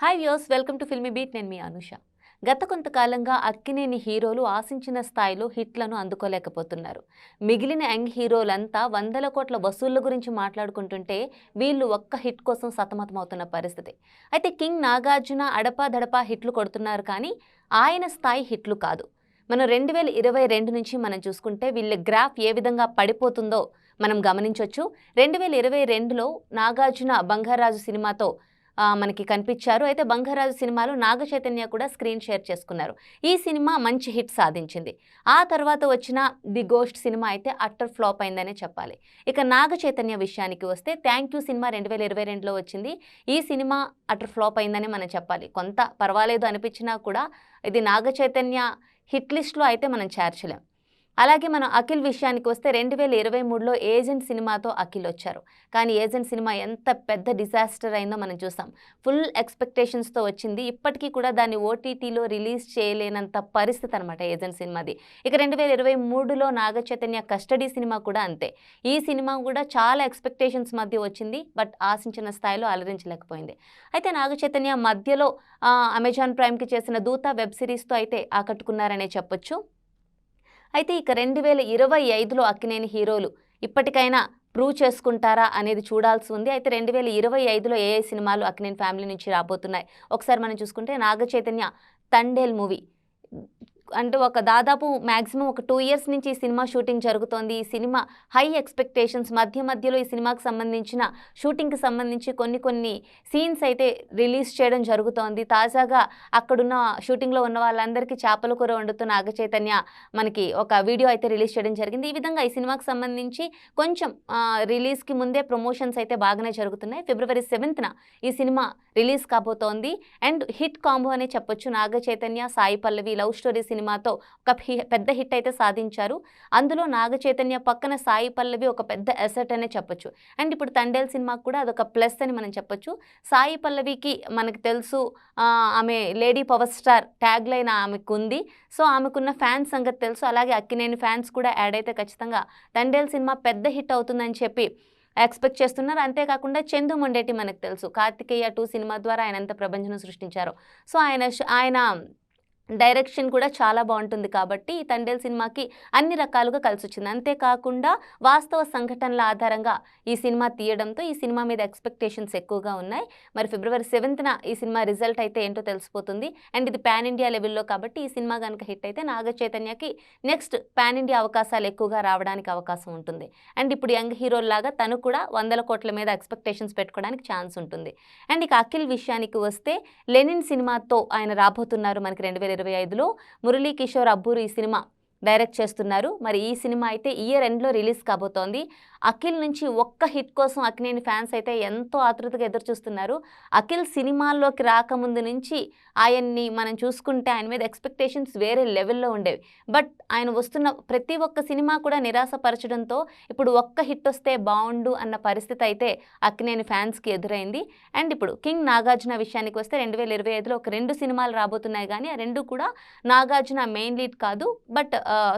Hi views welcome to Filmy Beat నేను మీ అనుష. గత కొంతకాలంగా అక్కినేని హీరోలు ఆశించిన స్థాయిలో హిట్లను అందుకోలేకపోతున్నారు. మిగిలిన యంగ్ హీరోలంతా వందల కోట్ల వసూళ్ళ గురించి మాట్లాడుకుంటుంటే వీళ్ళు ఒక్క హిట్ కోసం సతమతమవుతున్న పరిస్థితి. అయితే కింగ్ నాగార్జున అడపా దడపా హిట్లు కొడుతున్నారు కానీ ఆయన స్థాయి హిట్లు కాదు. మనం రెండు వేల ఇరవై రెండు నుంచి మనం చూసుకుంటే వీళ్ళ గ్రాఫ్ ఏ విధంగా పడిపోతుందో మనం గమనించవచ్చు రెండు వేల ఇరవై రెండులో నాగార్జున బంగారాజు సినిమాతో మనకి కనిపించారు. అయితే బంగారాజు సినిమాలో నాగ చైతన్య కూడా స్క్రీన్ షేర్ చేసుకున్నారు. ఈ సినిమా మంచి హిట్ సాధించింది. ఆ తర్వాత వచ్చిన ది గోస్ట్ సినిమా అయితే అట్టర్ ఫ్లాప్ అయిందనే చెప్పాలి. ఇక నాగ చైతన్య విషయానికి వస్తే థ్యాంక్ యూ సినిమా రెండు వేల ఇరవై రెండులో వచ్చింది. ఈ సినిమా అట్టర్ ఫ్లాప్ అయిందని మనం చెప్పాలి. కొంత పర్వాలేదు అనిపించినా కూడా ఇది నాగ చైతన్య హిట్ లిస్ట్లో అయితే మనం చేర్చలేం. అలాగే మనం అఖిల్ విషయానికి వస్తే రెండు వేల ఇరవై మూడులో ఏజెంట్ సినిమాతో అఖిల్ వచ్చారు. కానీ ఏజెంట్ సినిమా ఎంత పెద్ద డిజాస్టర్ అయిందో మనం చూసాం. ఫుల్ ఎక్స్పెక్టేషన్స్తో వచ్చింది. ఇప్పటికీ కూడా దాన్ని ఓటీటీలో రిలీజ్ చేయలేనంత పరిస్థితి అనమాట ఏజెంట్ సినిమాది. ఇక రెండు వేల ఇరవై మూడులో నాగ చైతన్య కస్టడీ సినిమా కూడా అంతే. ఈ సినిమా కూడా చాలా ఎక్స్పెక్టేషన్స్ మధ్య వచ్చింది. బట్ ఆశించిన స్థాయిలో అలరించలేకపోయింది. అయితే నాగ చైతన్య మధ్యలో అమెజాన్ ప్రైమ్కి చేసిన దూత వెబ్ సిరీస్తో అయితే ఆకట్టుకున్నారనే చెప్పొచ్చు. అయితే ఇక రెండు వేల ఇరవై ఐదులో అక్కినేని హీరోలు ఇప్పటికైనా ప్రూవ్ చేసుకుంటారా అనేది చూడాల్సి ఉంది. అయితే రెండు వేల ఇరవై ఐదులో ఏ ఏ సినిమాలు అక్కినేని ఫ్యామిలీ నుంచి రాబోతున్నాయి? ఒకసారి మనం చూసుకుంటే నాగ చైతన్య తండేల్ మూవీ. అంటే ఒక దాదాపు మ్యాక్సిమం ఒక టూ ఇయర్స్ నుంచి ఈ సినిమా షూటింగ్ జరుగుతోంది. ఈ సినిమా హై ఎక్స్పెక్టేషన్స్ మధ్య మధ్యలో ఈ సినిమాకి సంబంధించిన షూటింగ్కి సంబంధించి కొన్ని కొన్ని సీన్స్ అయితే రిలీజ్ చేయడం జరుగుతోంది. తాజాగా అక్కడున్న షూటింగ్లో ఉన్న వాళ్ళందరికీ చేపల కూర వండుతున్న అగచైతన్య మనకి ఒక వీడియో అయితే రిలీజ్ చేయడం జరిగింది. ఈ విధంగా ఈ సినిమాకి సంబంధించి కొంచెం రిలీజ్కి ముందే ప్రమోషన్స్ అయితే బాగానే జరుగుతున్నాయి. ఫిబ్రవరి సెవెంత్న ఈ సినిమా రిలీజ్ కాబోతోంది. అండ్ హిట్ కాంబో అనే చెప్పొచ్చు నాగ చైతన్య సాయి పల్లవి లవ్ స్టోరీ సినిమాతో ఒక పెద్ద హిట్ అయితే సాధించారు. అందులో నాగ చైతన్య పక్కన సాయి పల్లవి ఒక పెద్ద ఎసెట్ అనే చెప్పొచ్చు. అండ్ ఇప్పుడు తండేల్ సినిమాకు కూడా అదొక ప్లస్ అని మనం చెప్పొచ్చు. సాయి పల్లవికి మనకు తెలుసు ఆమె lady power star tag line ఆమెకు ఉంది సో ఆమెకున్న ఫ్యాన్స్ సంగతి తెలుసు. అలాగే అక్కినేని ఫ్యాన్స్ కూడా యాడ్ అయితే ఖచ్చితంగా తండేల్ సినిమా పెద్ద హిట్ అవుతుందని చెప్పి ఎక్స్పెక్ట్ చేస్తున్నారు. అంతేకాకుండా చందు మొండేటి మనకు తెలుసు. కార్తికేయ టూ సినిమా ద్వారా ఆయన ఎంత ప్రభంజనం సృష్టించారు. సో ఆయన ఆయన డైరెక్షన్ కూడా చాలా బాగుంటుంది కాబట్టి ఈ తండేల్ సినిమాకి అన్ని రకాలుగా కలిసి వచ్చింది అంతేకాకుండా వాస్తవ సంఘటనల ఆధారంగా ఈ సినిమా తీయడంతో ఈ సినిమా మీద ఎక్స్పెక్టేషన్స్ ఎక్కువగా ఉన్నాయి. మరి ఫిబ్రవరి సెవెంత్న ఈ సినిమా రిజల్ట్ అయితే ఏంటో తెలిసిపోతుంది. అండ్ ఇది పాన్ ఇండియా లెవెల్లో కాబట్టి ఈ సినిమా కనుక హిట్ అయితే నాగ చైతన్యకి నెక్స్ట్ పాన్ ఇండియా అవకాశాలు ఎక్కువగా రావడానికి అవకాశం ఉంటుంది. అండ్ ఇప్పుడు యంగ్ హీరోల్లాగా తను కూడా వందల కోట్ల మీద ఎక్స్పెక్టేషన్స్ పెట్టుకోవడానికి ఛాన్స్ ఉంటుంది. అండ్ ఇక అఖిల్ విషయానికి వస్తే లెనిన్ సినిమాతో ఆయన రాబోతున్నారు మనకి రెండు వేల ఇరవై ఐదులో మురళీ కిషోర్ అబ్బూరు ఈ సినిమా డైరెక్ట్ చేస్తున్నారు. మరి ఈ సినిమా అయితే ఇయర్ ఎండ్లో రిలీజ్ కాబోతోంది. అఖిల్ నుంచి ఒక్క హిట్ కోసం అక్కినేని ఫ్యాన్స్ అయితే ఎంతో ఆతృతగా ఎదురు చూస్తున్నారు అఖిల్ సినిమాల్లోకి రాకముందు నుంచి ఆయన్ని మనం చూసుకుంటే ఆయన మీద ఎక్స్పెక్టేషన్స్ వేరే లెవెల్లో ఉండేవి. బట్ ఆయన వస్తున్న ప్రతి ఒక్క సినిమా కూడా నిరాశపరచడంతో ఇప్పుడు ఒక్క హిట్ వస్తే బాగుండు అన్న పరిస్థితి అయితే అక్కినేని ఫ్యాన్స్కి ఎదురైంది. అండ్ ఇప్పుడు కింగ్ నాగార్జున విషయానికి వస్తే రెండు వేల ఇరవై ఐదులో ఒక రెండు సినిమాలు రాబోతున్నాయి కానీ ఆ రెండు కూడా నాగార్జున మెయిన్ లీడ్ కాదు. బట్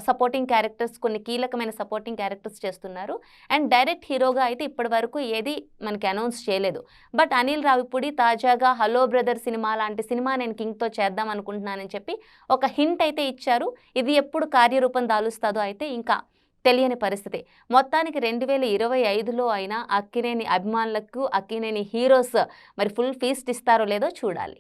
సపోర్టింగ్ క్యారెక్టర్స్ కొన్ని కీలకమైన సపోర్టింగ్ క్యారెక్టర్స్ చేస్తున్నారు. అండ్ డైరెక్ట్ హీరోగా అయితే ఇప్పటి వరకు ఏది మనకి అనౌన్స్ చేయలేదు. బట్ అనిల్ రావిపూడి తాజాగా హలో బ్రదర్ సినిమా లాంటి సినిమా నేను కింగ్తో చేద్దాం అనుకుంటున్నానని చెప్పి ఒక హింట్ అయితే ఇచ్చారు. ఇది ఎప్పుడు కార్యరూపం దాలుస్తుందో అయితే ఇంకా తెలియని పరిస్థితి. మొత్తానికి రెండు వేల ఇరవై ఐదులో అయినా అక్కినేని అభిమానులకు అక్కినేని హీరోస్ మరి ఫుల్ ఫీస్ట్ ఇస్తారో లేదో చూడాలి.